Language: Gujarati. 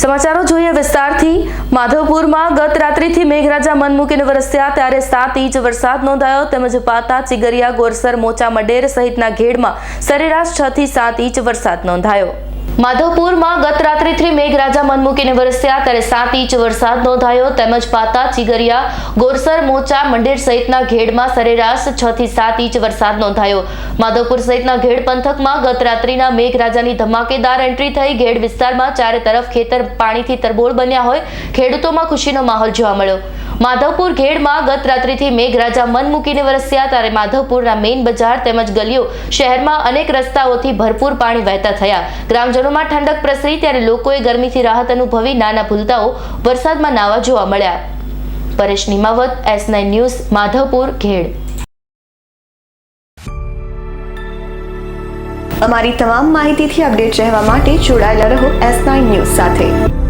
સમાચારો જોઈએ વિસ્તારથી. માધવપુરમાં ગત રાત્રિથી મેઘરાજા મન મૂકીને વરસ્યા ત્યારે સાત ઇંચ વરસાદ નોંધાયો તેમજ પાતા, ચિગરિયા, ગોરસર, મોચા, મડેર સહિતના ઘેડમાં સરેરાશ છ થી સાત ઇંચ વરસાદ નોંધાયો. માધવપુરમાં ગત રાત્રિથી મેઘરાજા મન મૂકીને વરસ્યા, ત્યારે સાત ઇંચ વરસાદ નોંધાયો. તેમજ પાતા, ચિગરિયા, ગોરસર, મોચા, મંડેર સહિતના ઘેડમાં સરેરાશ છ થી સાત ઇંચ વરસાદ નોંધાયો. માધવપુર સહિતના ઘેડ પંથકમાં ગત રાત્રિના મેઘરાજાની ધમાકેદાર એન્ટ્રી થઈ. ઘેડ વિસ્તારમાં ચારે તરફ ખેતર પાણીથી તરબોળ બન્યા હોય. ખેડૂતોમાં ખુશીનો માહોલ જોવા મળ્યો. માધવપુર ઘેડમાં ગત રાત્રિથી મેઘરાજા મન મૂકીને વરસ્યા ત્યારે માધવપુરના મેઇન બજાર તેમજ ગલીઓ શહેરમાં અનેક રસ્તાઓથી ભરપૂર પાણી વહેતા થયા. ગ્રામજનોમાં ઠંડક પ્રસરી ત્યારે લોકોએ ગરમીથી રાહત અનુભવી નાના ભૂલતાઓ વરસાદમાં નાવા જોવા મળ્યા. Paresh Nimavat, S nine news, Madhavpur, Ghed. અમારી તમામ માહિતીથી અપડેટ રહેવા માટે જોડાયેલા રહો એસ નાઇન ન્યૂઝ સાથે.